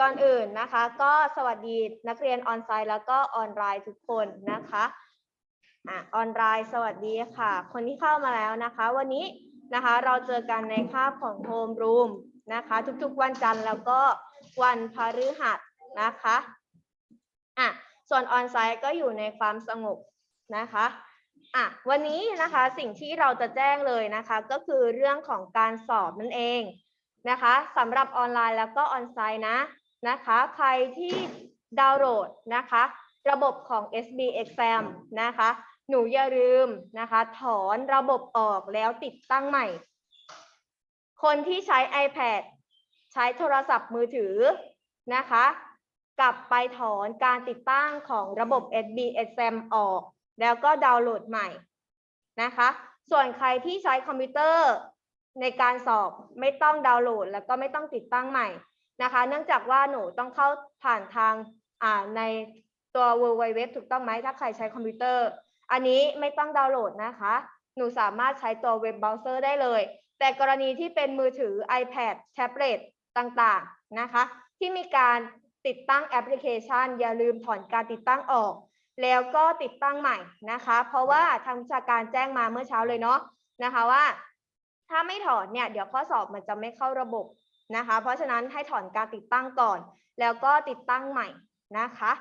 ก่อนอื่นนะคะ ก็สวัสดีนักเรียนออนไลน์แล้วก็ออนไลน์ทุกคนนะคะอะออนไลน์สวัสดีค่ะ คนที่เข้ามาแล้วนะคะ วันนี้นะคะเราเจอกันในคาบของโฮมรูมนะคะ ทุกๆวันจันทร์แล้วก็วันพฤหัสนะคะอะส่วนออนไซต์ก็อยู่ในความสงบนะคะอะวันนี้นะคะสิ่งที่เราจะแจ้งเลยนะคะ ก็คือเรื่องของการสอบนั่นเองนะคะสำหรับออนไลน์แล้วก็ออนไซต์นะ นะคะ ใครที่ดาวน์โหลดนะคะ ระบบของ SB Exam นะคะ หนูอย่าลืมนะคะ ถอนระบบออกแล้วติดตั้งใหม่ คนที่ใช้ iPad ใช้โทรศัพท์มือถือนะคะ กลับไปถอนการติดตั้งของระบบ SB Exam ออก แล้วก็ดาวน์โหลดใหม่นะคะ ส่วนใครที่ใช้คอมพิวเตอร์ในการสอบไม่ต้องดาวน์โหลด แล้วก็ไม่ต้องติดตั้งใหม่ นะคะ เนื่องจากว่าหนูต้องเข้าผ่านทางอ่าในตัว w w w ถูกต้องไหมถ้าใครใช้คอมพิวเตอร์ อันนี้ไม่ต้องดาวน์โหลดนะคะ หนูสามารถใช้ตัวเว็บเบราว์เซอร์ได้เลย แต่กรณีที่เป็นมือถือ iPad แท็บเล็ตต่างๆนะคะ ที่มีการติดตั้งแอปพลิเคชัน อย่าลืมถอนการติดตั้งออก แล้วก็ติดตั้งใหม่นะคะ เพราะว่าทางวิชาการแจ้งมาเมื่อเช้าเลยเนาะนะคะว่า ถ้าไม่ถอนเนี่ยเดี๋ยวข้อสอบมันจะไม่เข้าระบบ นะคะ เพราะฉะนั้นให้ถอนการติดตั้งก่อน แล้วก็ติดตั้งใหม่นะคะ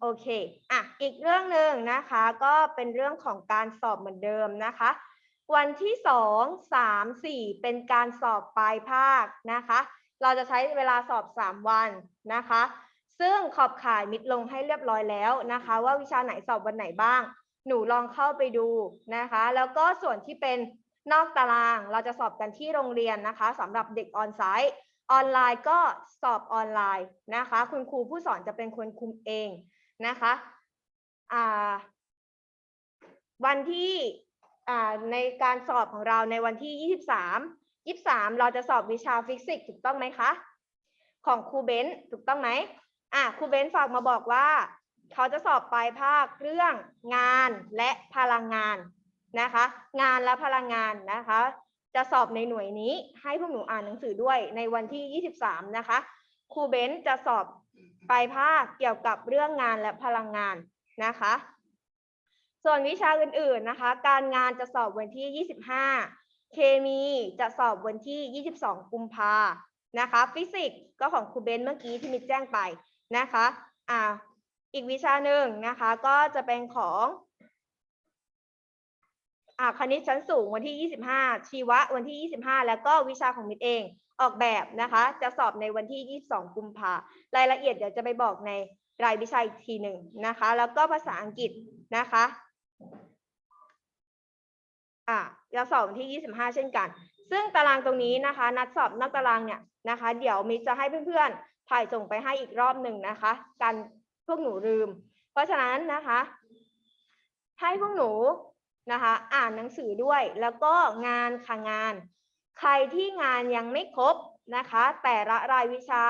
โอเคอะอีกเรื่องหนึ่งนะคะก็เป็นเรื่องของการสอบเหมือนเดิมนะคะ วันที่สองสามสี่เป็นการสอบปลายภาคนะคะ เราจะใช้เวลาสอบสามวันนะคะ ซึ่งขอบข่ายมิดลงให้เรียบร้อยแล้วนะคะ ว่าวิชาไหนสอบวันไหนบ้าง หนูลองเข้าไปดูนะคะ แล้วก็ส่วนที่เป็น นอกตารางเราจะสอบกันที่โรงเรียนนะคะสำหรับเด็กออนไซต์ออนไลน์ก็สอบออนไลน์นะคะ คุณครูผู้สอนจะเป็นคนคุมเองนะคะวันที่ในการสอบของเราในวันที่ 23 23 เราจะสอบวิชาฟิสิกส์ถูกต้องไหมคะ ของครูเบนซ์ถูกต้องไหมอะครูเบนซ์ฝากมาบอกว่า เขาจะสอบปลายภาคเรื่องงานและพลังงาน นะคะ งานและพลังงานนะคะ จะสอบในหน่วยนี้ให้พวกหนูอ่านหนังสือด้วยในวันที่ 23 นะคะครูเบนจะสอบปลายภาคเกี่ยวกับเรื่องงานและพลังงานนะคะ ส่วนวิชาอื่นๆนะคะ การงานจะสอบวันที่ 25 เคมีจะสอบวันที่ 22 กุมภานะคะ ฟิสิกส์ก็ของครูเบนเมื่อกี้ที่มิดแจ้งไปนะคะอ่าอีกวิชาหนึ่งนะคะก็จะเป็นของ อ่าคณิตชั้นสูงวันที่ 25 ชีวะวันที่ 25 แล้วก็วิชาของมิดเองออกแบบนะคะ จะสอบในวันที่ 22 กุมภารายละเอียดเดี๋ยวจะไปบอกในรายวิชาอีกทีหนึ่งนะคะ แล้วก็ภาษาอังกฤษนะคะอ่าจะสอบวันที่ 25 เช่นกัน ซึ่งตารางตรงนี้นะคะ นัดสอบนอกตารางเนี่ยนะคะ เดี๋ยวมิตรจะให้เพื่อนๆถ่ายส่งไปให้อีกรอบหนึ่งนะคะกันพวกหนูลืม เพราะฉะนั้นนะคะ ให้พวกหนู นะคะ อ่านหนังสือด้วย แล้วก็งานค่ะงาน ใครที่งานยังไม่ครบนะคะ แต่ละรายวิชา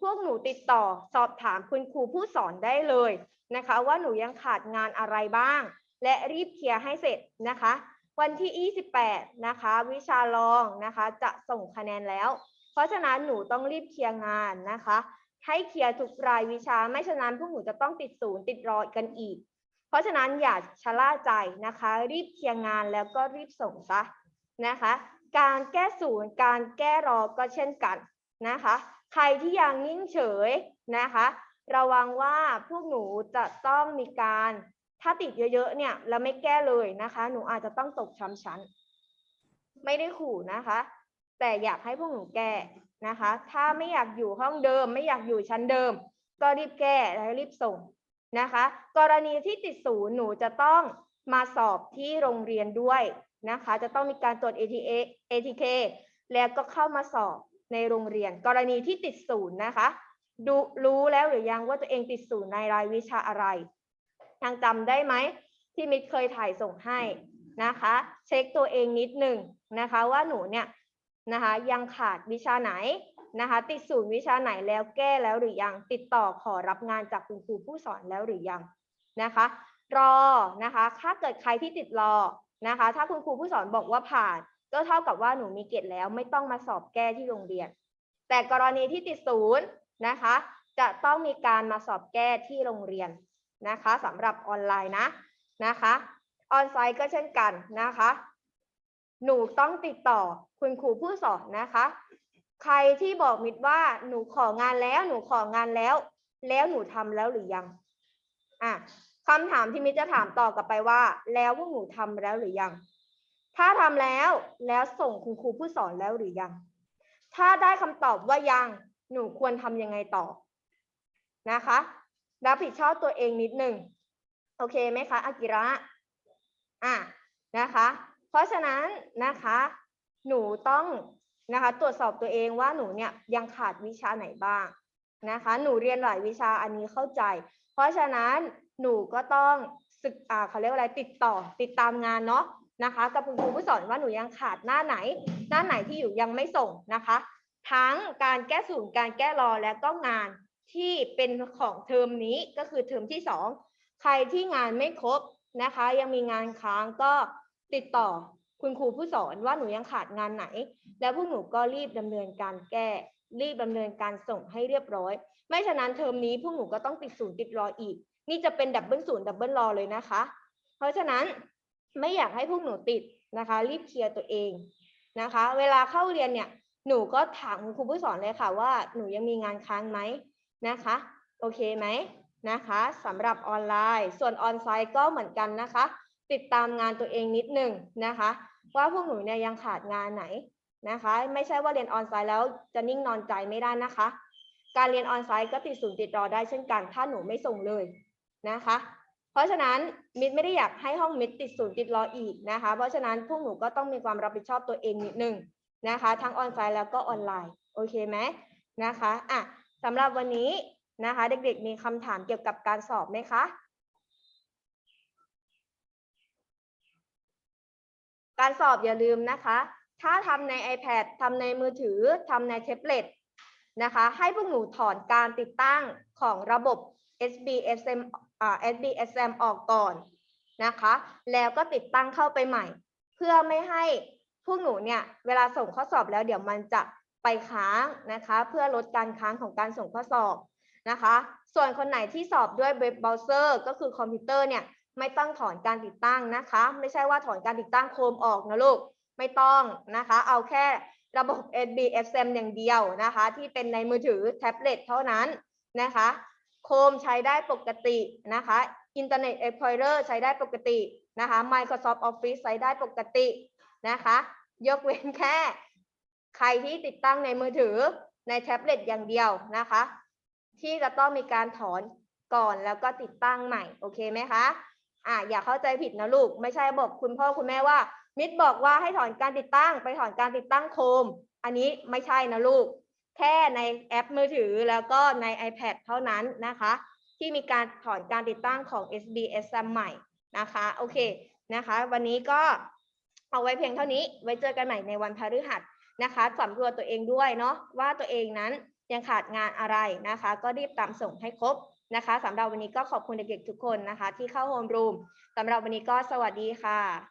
พวกหนูติดต่อสอบถามคุณครูผู้สอนได้เลยนะคะ ว่าหนูยังขาดงานอะไรบ้าง และรีบเคลียร์ให้เสร็จนะคะ วันที่ 28 นะคะ วิชารองนะคะ จะส่งคะแนนแล้ว เพราะฉะนั้นหนูต้องรีบเคลียร์งานนะคะ ให้เคลียร์ทุกรายวิชาไม่ฉะนั้นพวกหนูจะต้องติดศูนย์ติดรอกันอีก ราะฉะนั้นอย่าชะล่าใจนะคะ รีบเคลียร์งานแล้วก็รีบส่งซะนะคะ การแก้ศูนย์การแก้รอก็เช่นกันนะคะ ใครที่ยังนิ่งเฉยนะคะ ระวังว่าพวกหนูจะต้องมีการถ้าติดเยอะๆเนี่ยแล้วไม่แก้เลยนะคะ หนูอาจจะต้องตกช้ำชั้น ไม่ได้ขู่นะคะ แต่อยากให้พวกหนูแก้นะคะ ถ้าไม่อยากอยู่ห้องเดิม ไม่อยากอยู่ชั้นเดิม ก็รีบแก้และรีบส่ง นะคะ กรณีที่ติดศูนย์หนูจะต้องมาสอบที่โรงเรียนด้วยนะคะ จะต้องมีการตรวจ ATA ATK แล้วก็เข้ามาสอบในโรงเรียน กรณีที่ติดศูนย์นะคะดูรู้แล้วหรือยังว่าตัวเองติดศูนย์ในรายวิชาอะไรยังจำได้ไหมที่มิตรเคยถ่ายส่งให้นะคะ เช็คตัวเองนิดหนึ่งนะคะว่าหนูเนี่ยนะคะยังขาดวิชาไหน นะคะ ติดศูนย์วิชาไหนแล้วแก้แล้วหรือยัง ติดต่อขอรับงานจากคุณครูผู้สอนแล้วหรือยังนะคะ รอนะคะ ถ้าเกิดใครที่ติดรอนะคะ ถ้าคุณครูผู้สอนบอกว่าผ่าน ก็เท่ากับว่าหนูมีเกรดแล้วไม่ต้องมาสอบแก้ที่โรงเรียน แต่กรณีที่ติดศูนย์นะคะ จะต้องมีการมาสอบแก้ที่โรงเรียนนะคะสำหรับออนไลน์นะนะคะออนไซต์ก็เช่นกันนะคะ หนูต้องติดต่อคุณครูผู้สอนนะคะ ใครที่บอกมิดว่าหนูของานแล้ว หนูของานแล้ว แล้วหนูทำแล้วหรือยัง อะคำถามที่มิดจะถามต่อกลับไปว่า แล้วพวกหนูทำแล้วหรือยัง ถ้าทำแล้วแล้วส่งคุณครูผู้สอนแล้วหรือยัง ถ้าได้คำตอบว่ายัง หนูควรทำยังไงต่อนะคะรับผิดชอบตัวเองนิดหนึ่งโอเคไหมคะอากิระอะนะคะ เพราะฉะนั้นนะคะ หนูต้อง นะคะ ตรวจสอบตัวเองว่าหนูเนี่ยยังขาดวิชาไหนบ้างนะคะ หนูเรียนหลายวิชาอันนี้เข้าใจ เพราะฉะนั้นหนูก็ต้องศึกอ่าเขาเรียกว่าอะไรติดต่อติดตามงานเนาะนะคะ กับคุณครูผู้สอนว่าหนูยังขาดหน้าไหน หน้าไหนที่อยู่ยังไม่ส่งนะคะ ทั้งการแก้ศูนย์การแก้รอและก็งานที่เป็นของเทอมนี้ก็คือเทอมที่สองใครที่งานไม่ครบนะคะ ยังมีงานค้างก็ติดต่อ คุณครูผู้สอนว่าหนูยังขาดงานไหน แล้วพวกหนูก็รีบดำเนินการแก้ รีบดำเนินการส่งให้เรียบร้อย ไม่ฉะนั้นเทอมนี้พวกหนูก็ต้องติดศูนย์ติดรออีก นี่จะเป็นดับเบิลศูนย์ดับเบิลรอเลยนะคะ เพราะฉะนั้นไม่อยากให้พวกหนูติดนะคะ รีบเคลียร์ตัวเองนะคะ เวลาเข้าเรียนเนี่ยหนูก็ถามคุณครูผู้สอนเลยค่ะว่าหนูยังมีงานค้างไหมนะคะ โอเคไหมนะคะสำหรับออนไลน์ ส่วนออนไซต์ก็เหมือนกันนะคะ ติดตามงานตัวเองนิดหนึ่งนะคะ ว่าพวกหนูเนี่ยยังขาดงานไหนนะคะ ไม่ใช่ว่าเรียนออนไซต์แล้วจะนิ่งนอนใจไม่ได้นะคะ การเรียนออนไซต์ก็ติดศูนย์ติดรอได้เช่นกัน ถ้าหนูไม่ส่งเลยนะคะ เพราะฉะนั้นมิดไม่ได้อยากให้ห้องมิดติดศูนย์ติดรออีกนะคะ เพราะฉะนั้นพวกหนูก็ต้องมีความรับผิดชอบตัวเองนิดนึงนะคะ ทั้งออนไลน์แล้วก็ออนไลน์ โอเคไหมนะคะอะสำหรับวันนี้นะคะ เด็กๆมีคำถามเกี่ยวกับการสอบไหมคะ การสอบอย่าลืมนะคะ ถ้าทำใน iPad ทำในมือถือทำในแท็บเล็ตนะคะ ให้พวกหนูถอนการติดตั้งของระบบ SBSM อ่า SBSM ออกก่อนนะคะ แล้วก็ติดตั้งเข้าไปใหม่ เพื่อไม่ให้พวกหนูเนี่ย เวลาส่งข้อสอบแล้วเดี๋ยวมันจะไปค้างนะคะ เพื่อลดการค้างของการส่งข้อสอบนะคะ ส่วนคนไหนที่สอบด้วยเว็บเบราว์เซอร์ ก็คือคอมพิวเตอร์เนี่ย ไม่ต้องถอนการติดตั้งนะคะ ไม่ใช่ว่าถอนการติดตั้งโคมออกนะลูก ไม่ต้องนะคะ เอาแค่ระบบ SBSM อย่างเดียวนะคะ ที่เป็นในมือถือแท็บเล็ตเท่านั้นนะคะ โคมใช้ได้ปกตินะคะ Internet Explorer ใช้ได้ปกตินะคะ Microsoft Office ใช้ได้ปกตินะคะ ยกเว้นแค่ ใครที่ติดตั้งในมือถือในแท็บเล็ตอย่างเดียวนะคะ ที่จะต้องมีการถอนก่อนแล้วก็ติดตั้งใหม่ โอเคไหมคะ อะอย่าเข้าใจผิดนะลูก ไม่ใช่บอกคุณพ่อคุณแม่ว่า มิดบอกว่าให้ถอนการติดตั้ง ไปถอนการติดตั้งโคม อันนี้ไม่ใช่นะลูก แค่ในแอปมือถือแล้วก็ใน iPad เท่านั้นนะคะ ที่มีการถอนการติดตั้งของ SBS ใหม่นะคะ โอเคนะคะ วันนี้ก็เอาไว้เพียงเท่านี้ ไว้เจอกันใหม่ในวันพฤหัสนะคะสำรวจตัวเองด้วยเนาะว่าตัวเองนั้นยังขาดงานอะไรนะคะ ก็รีบตามส่งให้ครบ นะคะสำหรับวันนี้ก็ขอบคุณเด็กๆทุกคนนะคะ ที่เข้าโฮมรูมสำหรับวันนี้ก็สวัสดีค่ะ